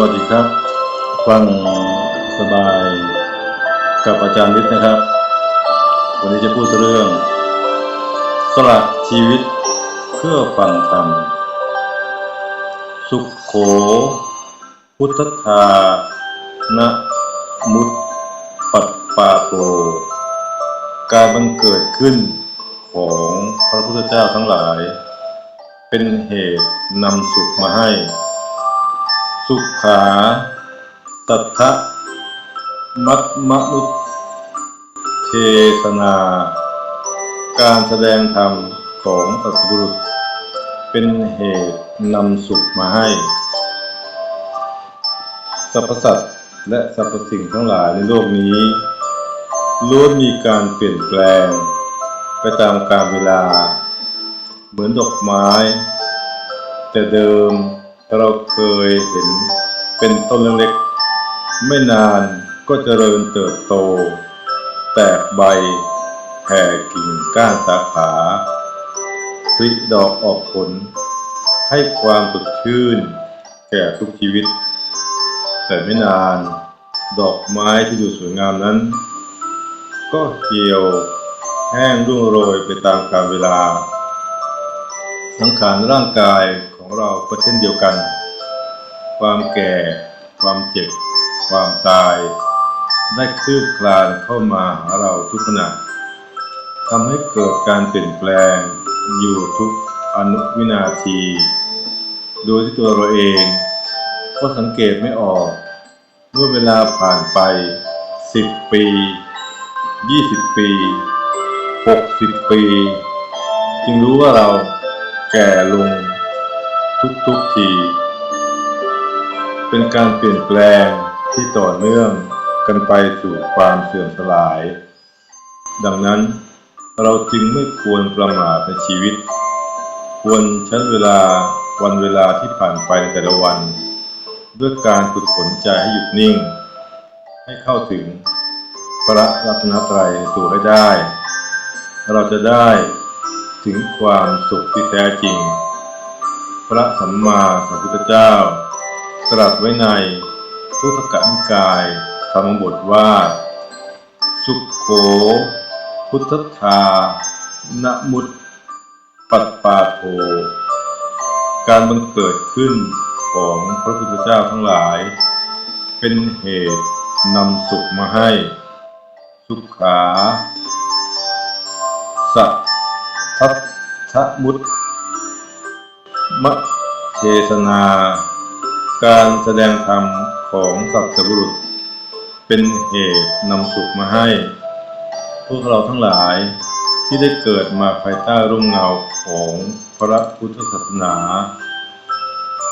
วัสดีครับ ฟังสบายกับอาจารย์วิทย์นะครับ วันนี้จะพูดเรื่อง สละชีวิตเพื่อฟังธรรม สุขโข พุทธทานะมุตปัตปาโตการบังเกิดขึ้นของพระพุทธเจ้าทั้งหลาย เป็นเหตุนำสุขมาให้ สุขาตัทะมัตมะนุเทศนา การแสดงธรรมของสัตบุรุษ เป็นเหตุนำสุขมาให้ สรรพสัตว์และสรรพสิ่งทั้งหลายในโลกนี้ล้วนมีการเปลี่ยนแปลง ไปตามกาลเวลา เหมือนดอกไม้ แต่เดิม เราเคยเห็นเป็นต้นเล็กๆ ไม่นานก็เจริญเติบโต แตกใบแผ่กิ่งก้านสาขาผลิดอกออกผล ให้ความสดชื่น แก่ทุกชีวิต แต่ไม่นานดอกไม้ที่ดูสวยงามนั้น ก็เหี่ยวแห้งร่วงโรยไปตามกาลเวลา สังขารร่างกาย ของเราก็เช่นเดียวกัน ความแก่ ความเจ็บ ความตาย ได้คืบคลานเข้ามาหาเราทุกขณะทำให้เกิดการเปลี่ยนแปลง อยู่ทุกอนุวินาที โดยที่ตัวเราเอง ก็สังเกตไม่ออก เมื่อเวลาผ่านไป 10 ปี 20 ปี 60 ปี จึงรู้ว่าเราแก่ลง ทุกๆที เป็นการเปลี่ยนแปลงที่ต่อเนื่องกันไปสู่ความเสื่อมสลาย ดังนั้นเราจึงไม่ควรประมาทในชีวิต ควรใช้เวลาวันเวลาที่ผ่านไปในแต่ละวัน ด้วยการฝึกฝนใจให้หยุดนิ่ง ให้เข้าถึงพระรัตนตรัยในตัวให้ได้ เราจะได้ถึงความสุขที่แท้จริง พระสัมมาสัมพุทธเจ้า ตรัสไว้ในทุตกนิกายธรรมบทว่า สุขโข พุทธทานะมุตปัตปาโทการบังเกิดขึ้นของพระพุทธเจ้าทั้งหลาย เป็นเหตุนำสุขมาให้ สุขาสัททัตทมุต มะเทศนา การแสดงธรรมของสัตบุรุษ เป็นเหตุนำสุขมาให้ พวกเราทั้งหลายที่ได้เกิดมาภายใต้ร่มเงาของพระพุทธศาสนา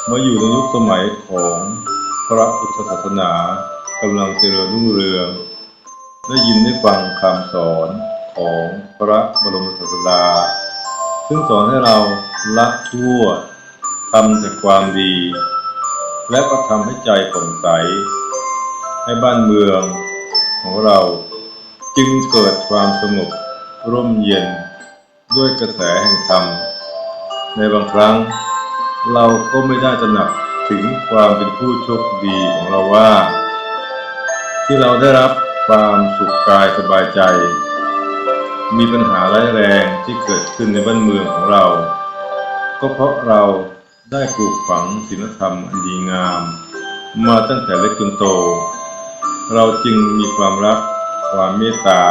เมื่ออยู่ในยุคสมัยของพระพุทธศาสนากำลังเจริญรุ่งเรือง ได้ยินได้ฟังคำสอนของพระบรมศาสดาซึ่งสอนให้เราละชั่ว ทำแต่ความดี และก็ทำให้ใจผ่องใส ให้บ้านเมืองของเราจึงเกิดความสงบร่มเย็นด้วยกระแสแห่งธรรม ในบางครั้งเราก็ไม่ได้ตระหนักถึงความเป็นผู้โชคดีของเราว่า ที่เราได้รับความสุขกายสบายใจ มีปัญหาร้ายแรงที่เกิดขึ้นในบ้านเมืองของเรา ก็เพราะเรา ได้ปลูกฝังศีลธรรมอันดีงาม มาตั้งแต่เล็กจนโต เราจึงมีความรักความเมตตา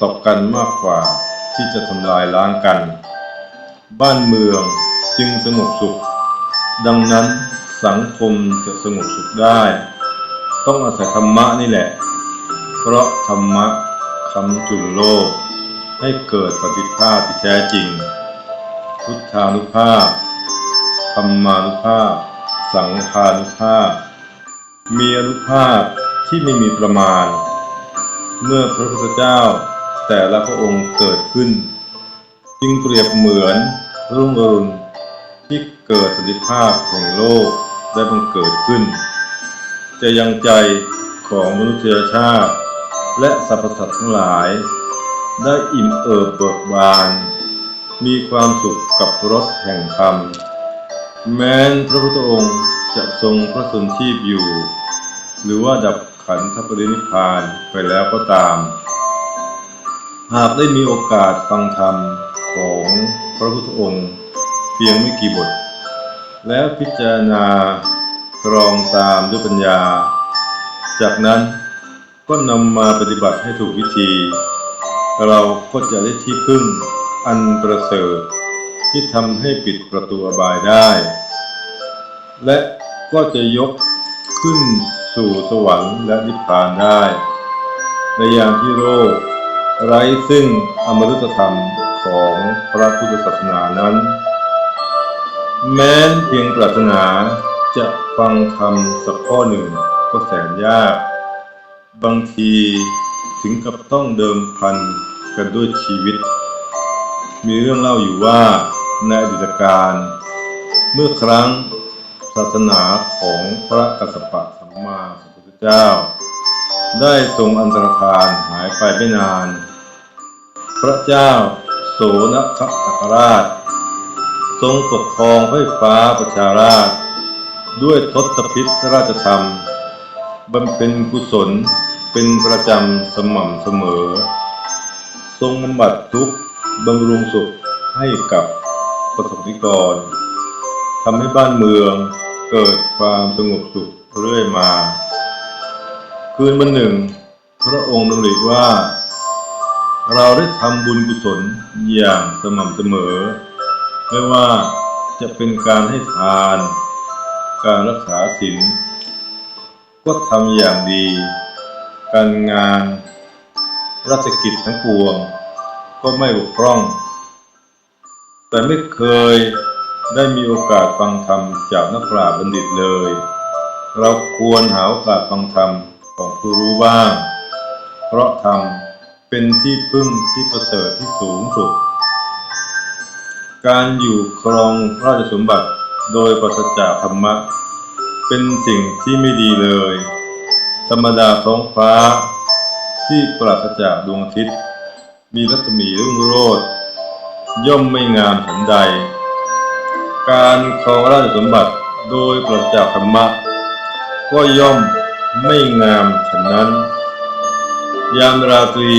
ต่อกันมากกว่าที่จะทำลายล้างกัน บ้านเมืองจึงสงบสุข ดังนั้นสังคมจะสงบสุขได้ ต้องอาศัยธรรมะนี่แหละ เพราะธรรมะคำจุนโลก ให้เกิดสันติภาพที่แท้จริง พุทธานุภาพ ธรรมานุภาพ สังฆานุภาพ มีอนุภาพที่ไม่มีประมาณ เมื่อพระพุทธเจ้าแต่ละพระองค์เกิดขึ้น จึงเปรียบเหมือนรุ่งอรุณที่เกิดสันติภาพแห่งโลกได้บังเกิดขึ้น จะยังใจของมนุษยชาติ และสรรพสัตว์ทั้งหลาย ได้อิ่มเอิบเบิกบาน มีความสุขกับรสแห่งธรรม แม้นพระพุทธองค์จะทรงพระชนชีพอยู่ หรือว่าดับขันธปรินิพพานไปแล้วก็ตาม หากได้มีโอกาสฟังธรรมของพระพุทธองค์เพียงไม่กี่บท แล้วพิจารณากรองตามด้วยปัญญา จากนั้นก็นำมาปฏิบัติให้ถูกวิธี เราก็จะได้ที่พึ่งอันประเสริฐ ที่ทำให้ปิดประตูอบายได้ และก็จะยกขึ้นสู่สวรรค์และนิพพานได้ ในยามที่โลกไร้ซึ่งอมฤตธรรมของพระพุทธศาสนานั้น แม้นเพียงปรารถนาจะฟังธรรมสักข้อหนึ่งก็แสนยาก บางทีถึงกับต้องเดิมพันกันด้วยชีวิต มีเรื่องเล่าอยู่ว่า ในอดีตการ เมื่อครั้งศาสนาของพระกัสสปะสัมมาสัมพุทธเจ้า ได้ทรงอันตรธานหายไปไม่นาน พระเจ้าโสนคสักราช ทรงปกครองไฟฟ้าประชาราช ด้วยทศพิธราชธรรมบำเพ็ญกุศลเป็นประจำสม่ำเสมอ ทรงบำบัดทุกข์บำรุงสุขให้กับ ประสบนิกรทำให้บ้านเมืองเกิดความสงบสุขเรื่อยมา คืนวันหนึ่ง พระองค์ดำริว่า เราได้ทำบุญกุศลอย่างสม่ำเสมอ ไม่ว่าจะเป็นการให้ทาน การรักษาศีลก็ทำอย่างดี การงาน ราชกิจทั้งปวง ก็ไม่บกพร่อง แต่ไม่เคยได้มีโอกาสฟังธรรมจากนักปราชญ์บัณฑิตเลย เราควรหาโอกาสฟังธรรมของผู้รู้บ้าง เพราะธรรมเป็นที่พึ่งที่ประเสริฐที่สูงสุด การอยู่ครองราชสมบัติโดยปราศจากธรรมะ เป็นสิ่งที่ไม่ดีเลย ธรรมดาท้องฟ้าที่ปราศจากดวงอาทิตย์ มีรัศมีรุ่งโรจน์ ย่อมไม่งามฉันใด การครองราชสมบัติโดยปราศจากธรรมะ ก็ย่อมไม่งามฉันนั้น ยามราตรี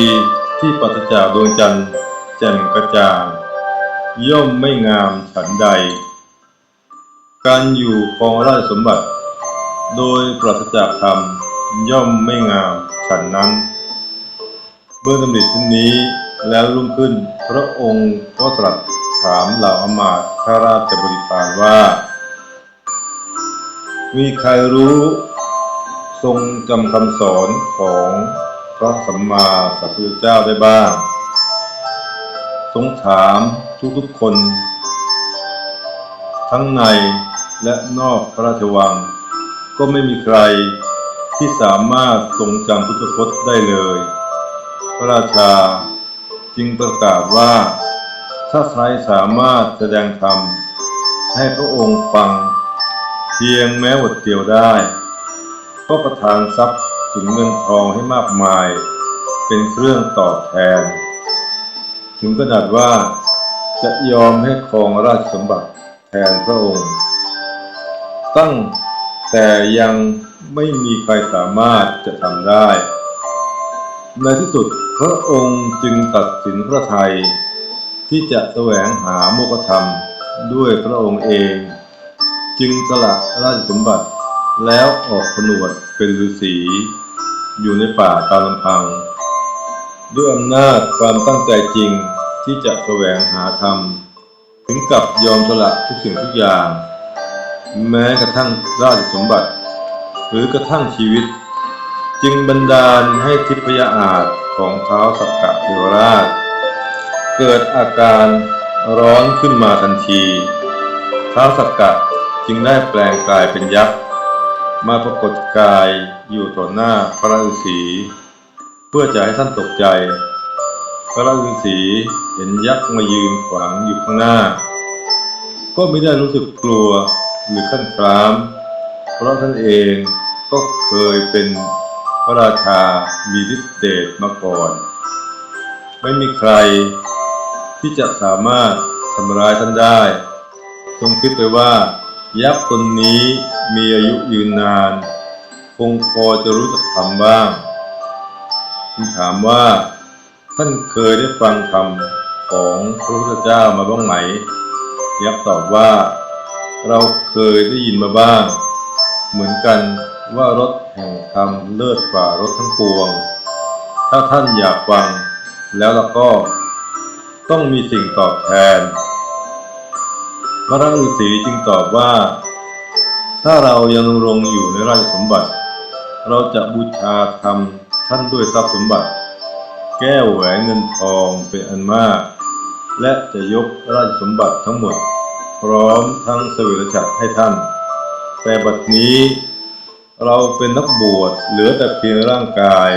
ที่ปราศจากดวงจันทร์แจ่มกระจ่าง ย่อมไม่งามฉันใด การอยู่ครองราชสมบัติ โดยปราศจากธรรมย่อมไม่งามฉันนั้นเมื่อดำริเช่นนี้ แล้วรุ่งขึ้น พระองค์ก็ตรัสถามเหล่าอมาตย์ข้าราชบริพารว่า มีใครรู้ ทรงจำคำสอนของพระสัมมาสัมพุทธเจ้าได้บ้าง ทรงถามทุกๆคน ทั้งในและนอกพระราชวัง ก็ไม่มีใครที่สามารถทรงจำพุทธพจน์ได้เลย พระราชา จึงประกาศว่า ถ้าใครสามารถแสดงธรรม ให้พระองค์ฟัง เพียงแม้บทเดียวได้ ก็ประทานทรัพย์ถึงเงินทองให้มากมาย เป็นเครื่องตอบแทน ถึงขนาดว่าจะยอมให้ครองราชสมบัติแทนพระองค์ ตั้งแต่ยังไม่มีใครสามารถจะทำได้ ในที่สุด พระองค์จึงตัดสินพระทัยที่จะแสวงหาโมกธรรมด้วยพระองค์เอง จึงสละราชสมบัติแล้วออกผนวดเป็นฤาษีอยู่ในป่าตามลำพัง ด้วยอำนาจความตั้งใจจริงที่จะแสวงหาธรรม ถึงกับยอมสละทุกสิ่งทุกอย่าง แม้กระทั่งราชสมบัติ หรือกระทั่งชีวิต จึงบันดาลให้ทิพยอาจ ของเท้าสักกะเทวราช เกิดอาการร้อนขึ้นมาทันทีเท้าสักกะจึงได้แปลงกายเป็นยักษ์มาปรากฏกายอยู่ต่อหน้าพระฤาษีเพื่อจะให้ท่านตกใจ พระฤาษีเห็นยักษ์มายืนขวางอยู่ข้างหน้า ก็ไม่ได้รู้สึกกลัวหรือขั้นคราม เพราะท่านเองก็เคยเป็น ระราชามีฤทธิเดชมาก่อน ไม่มีใครที่จะสามารถทำร้ายท่านได้ ทรงคิดไปว่า ยักษ์ตนนี้มีอายุยืนนาน คงพอจะรู้จักธรรมบ้างจึงถามว่า ท่านเคยได้ฟังธรรมของพระพุทธเจ้ามาบ้างไหม ยักษ์ตอบว่า เราเคยได้ยินมาบ้าง เหมือนกัน ว่ารถแห่งธรรมเลิศกว่ารถทั้งปวง ถ้าท่านอยากฟังแล้วเราก็ ต้องมีสิ่งตอบแทน พระฤาษีจึงตอบว่า ถ้าเรายังรงอยู่ในราชสมบัติ เราจะบูชาธรรมท่านด้วยทรัพย์สมบัติ แก้วแหวนเงินทองเป็นอันมาก และจะยกราชสมบัติทั้งหมด พร้อมทั้งสวยฉัตรให้ท่าน แต่บัดนี้ เราเป็นนักบวชเหลือแต่เพียงร่างกาย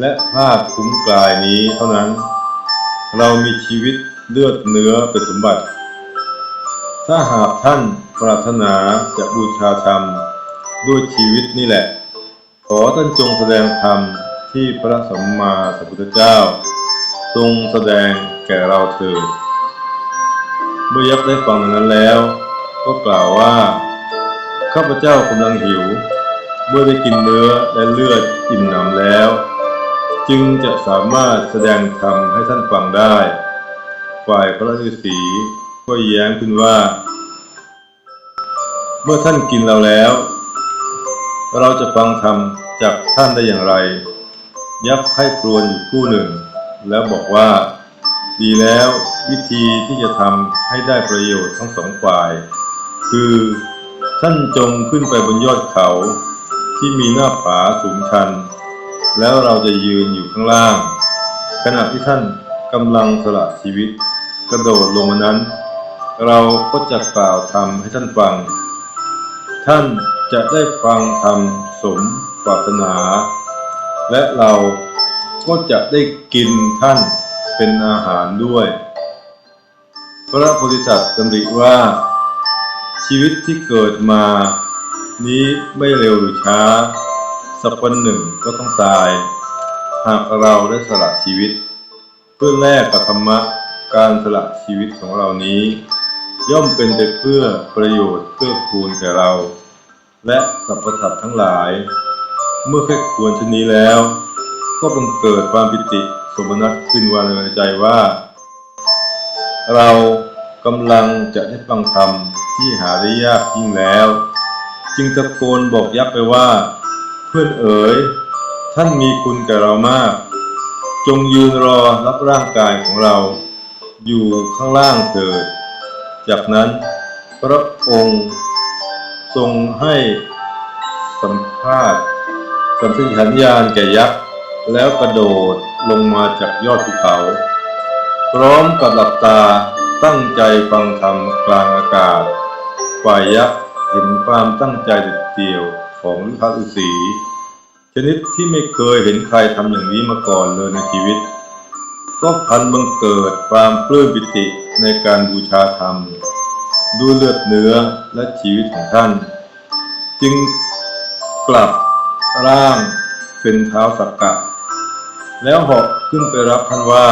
และผ้าคุ้มกายนี้เท่านั้น เรามีชีวิตเลือดเนื้อเป็นสมบัติ ถ้าหากท่านปรารถนาจะบูชาธรรมด้วยชีวิตนี่แหละ ขอท่านจงแสดงธรรมที่พระสัมมาสัมพุทธเจ้า ทรงแสดงแก่เราเถิดเมื่อยักษ์ได้ฟังนั้นแล้ว ก็กล่าวว่า ข้าพเจ้ากำลังหิว เมื่อได้กินเนื้อและเลือดอิ่มหนำแล้ว จึงจะสามารถแสดงธรรมให้ท่านฟังได้ ฝ่ายพระฤาษีก็แย้งขึ้นว่า เมื่อท่านกินเราแล้ว เราจะฟังธรรมจากท่านได้อย่างไร ยักษ์ไข้ครวญอยู่คู่หนึ่ง แล้วบอกว่า ดีแล้ววิธีที่จะทำให้ได้ประโยชน์ทั้งสองฝ่าย คือท่านจงขึ้นไปบนยอดเขา ที่มีหน้าผาสูงชัน แล้วเราจะยืนอยู่ข้างล่าง ขณะที่ท่านกำลังสละชีวิต กระโดดลงมานั้น เราก็จะกล่าวธรรมให้ท่านฟัง ท่านจะได้ฟังธรรมสมปรารถนา และเราก็จะได้กินท่านเป็นอาหารด้วย พระโพธิสัตว์ดำริว่า ชีวิตที่เกิดมา นี้ไม่เร็วหรือช้า สักวันหนึ่งก็ต้องตาย หากเราได้สละชีวิต เพื่อแลกกับธรรมะการสละชีวิตของเรานี้ ย่อมเป็นไปเพื่อประโยชน์เพื่อคูณแก่เรา และสรรพสัตว์ทั้งหลาย เมื่อแค่ควรชนนี้แล้ว ก็บังเกิดความปิติสมนัตขึ้นวานในใจว่า เรากำลังจะได้ฟังธรรมที่หาได้ยากยิ่งแล้ว จึงตะโกนบอกยักษ์ไปว่า เพื่อนเอ๋ย ท่านมีคุณแก่เรามาก จงยืนรอรับร่างกายของเรา อยู่ข้างล่างเถิด จากนั้นพระองค์ทรงให้สัมภาษณ์สัมผัสัญญาณแก่ยักษ์ แล้วกระโดดลงมาจากยอดภูเขา พร้อมกับหลับตาตั้งใจฟังธรรมกลางอากาศฝ่ายยักษ์ เห็นความตั้งใจเด็ดเดี่ยวของพระฤาษีชนิดที่ไม่เคยเห็นใครทำอย่างนี้มาก่อนเลยในชีวิต ก็พันบังเกิดความปลื้มปิติในการบูชาธรรมด้วยเลือดเนื้อและชีวิตของท่าน จึงกลับร่างเป็นเท้าสักกะ แล้วเหาะขึ้นไปรับท่านว่า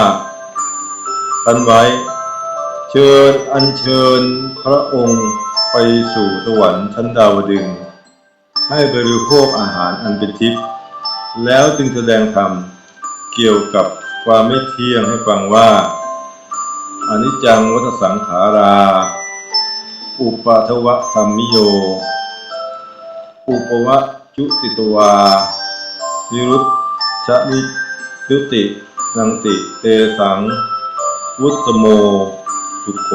ท่านไว้ เชิญอัญเชิญพระองค์ ไปสู่สวรรค์ชั้นดาวดึง ให้บริโภคอาหารอันเป็นทิพย์แล้วจึงแสดงธรรมเกี่ยวกับความไม่เที่ยงให้ฟังว่าอนิจจังวัฏสังขารา อุปาทวะธรรมิโย อุปวะจุติตวา นิรุตชะนิยุตินังติเตสัง วุตสโม สุโข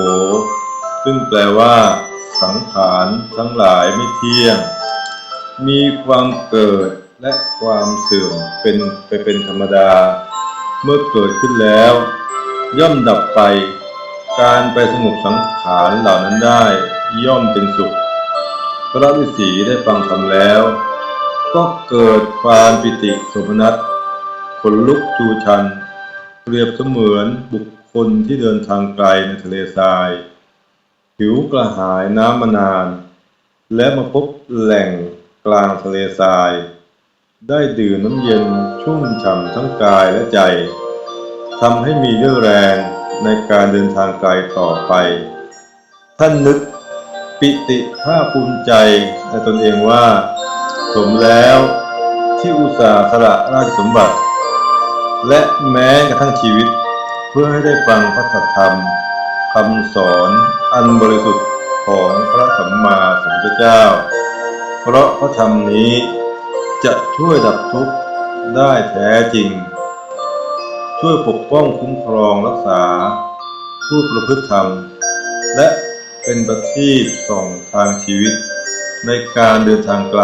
ซึ่งแปลว่า สังขารทั้งหลายไม่เที่ยง มีความเกิดและความเสื่อมเป็นไปเป็นธรรมดา เมื่อเกิดขึ้นแล้ว ย่อมดับไป การไปสงบสังขารเหล่านั้นได้ย่อมเป็นสุข พระฤาษีได้ฟังธรรมแล้ว ก็เกิดความปิติสมนัสขนลุกจูชัน เปรียบเสมือนบุคคลที่เดินทางไกลในทะเลทราย หิวกระหายน้ำมานาน และมาพบแหล่งกลางทะเลทราย ได้ดื่มน้ำเย็นชุ่มฉ่ำทั้งกายและใจทำให้มีเรี่ยวแรงในการเดินทางไกลต่อไป ท่านนึกปิติภาคภูมิใจในตนเองว่า สมแล้วที่อุตส่าห์สละราชสมบัติ และแม้กระทั่งชีวิต เพื่อให้ได้ฟังพระธรรมคำสอน อันบริสุทธิ์ของพระสัมมาสัมพุทธเจ้า เพราะพระธรรมนี้จะช่วยดับทุกข์ได้แท้จริง ช่วยปกป้องคุ้มครองรักษา ผู้ประพฤติธรรม และเป็นประทีปส่องทางชีวิต ในการเดินทางไกล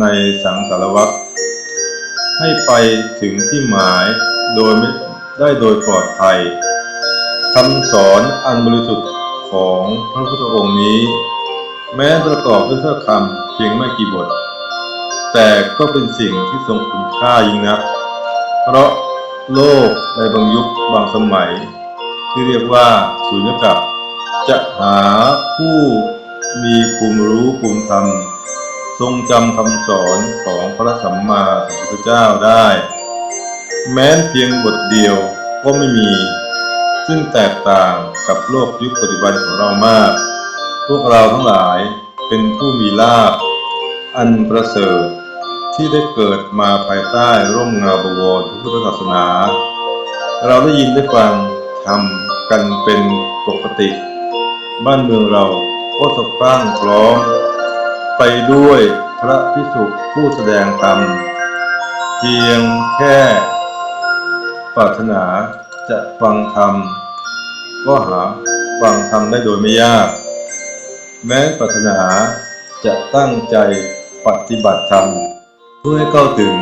ในสังสารวัฏให้ไปถึงที่หมายโดยไม่ได้โดยปลอดภัยคำสอนอันบริสุทธิ์ ของพระพุทธองค์นี้ แม้ประกอบด้วยถ้อยคำเพียงไม่กี่บท แต่ก็เป็นสิ่งที่ทรงคุณค่ายิ่งนัก เพราะโลกในบางยุคบางสมัย ที่เรียกว่าสุญญากาศจะหาผู้มีภูมิรู้ภูมิธรรม ทรงจำคำสอนของพระสัมมาสัมพุทธเจ้าได้ แม้เพียงบทเดียวก็ไม่มี ซึ่งแตกต่าง กับโลกยุคปัจจุบันของเรามาก พวกเราทั้งหลายเป็นผู้มีลาภอันประเสริฐที่ได้เกิดมาภายใต้ร่มเงาบวรพุทธศาสนา เราได้ยินได้ฟังทำกันเป็นปกติ บ้านเมืองเราก็สกรั่งพร้อม ไปด้วยพระพิสุผู้แสดงธรรมเพียงแค่ปรารถนาจะฟังธรรม ก็หาฟังธรรมได้โดยไม่ยาก แม้ปรารถนาจะตั้งใจปฏิบัติธรรม เพื่อให้เข้าถึง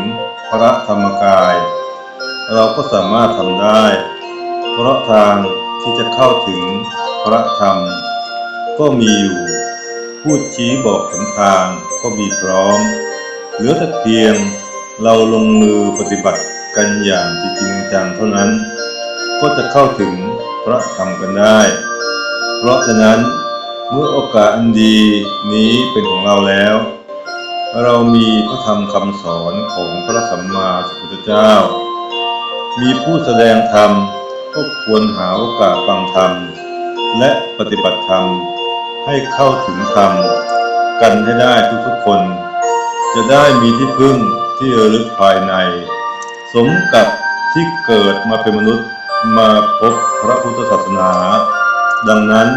พระธรรมกาย เราก็สามารถทำได้ เพราะทางที่จะเข้าถึงพระธรรม ก็มีอยู่ผู้ชี้บอกหนทางก็มีพร้อม เหลือแต่เพียงเราลงมือปฏิบัติกันอย่างจริงจังเท่านั้น ก็จะเข้าถึง พระธรรมกันได้ เพราะฉะนั้นเมื่อโอกาสอันดีนี้เป็นของเราแล้ว เรามีพระธรรมคำสอนของพระสัมมาสัมพุทธเจ้า มีผู้แสดงธรรมก็ควรหาโอกาสฟังธรรม และปฏิบัติธรรมให้เข้าถึงธรรม กันให้ได้ทุกๆคน จะได้มีที่พึ่งที่ระลึกภายใน สมกับที่เกิดมาเป็นมนุษย์ มาพบพระพุทธศาสนา ดังนั้น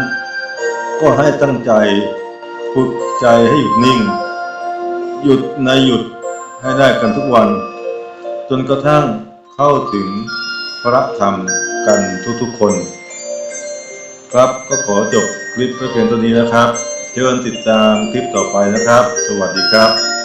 ก็ให้ตั้งใจฝึกใจให้หยุดนิ่ง หยุดในหยุดให้ได้กันทุกวัน จนกระทั่งเข้าถึงพระธรรมกันทุกๆคน ครับก็ขอจบคลิปเพียงเท่านี้นะครับ เชิญติดตามคลิปต่อไปนะครับ สวัสดีครับ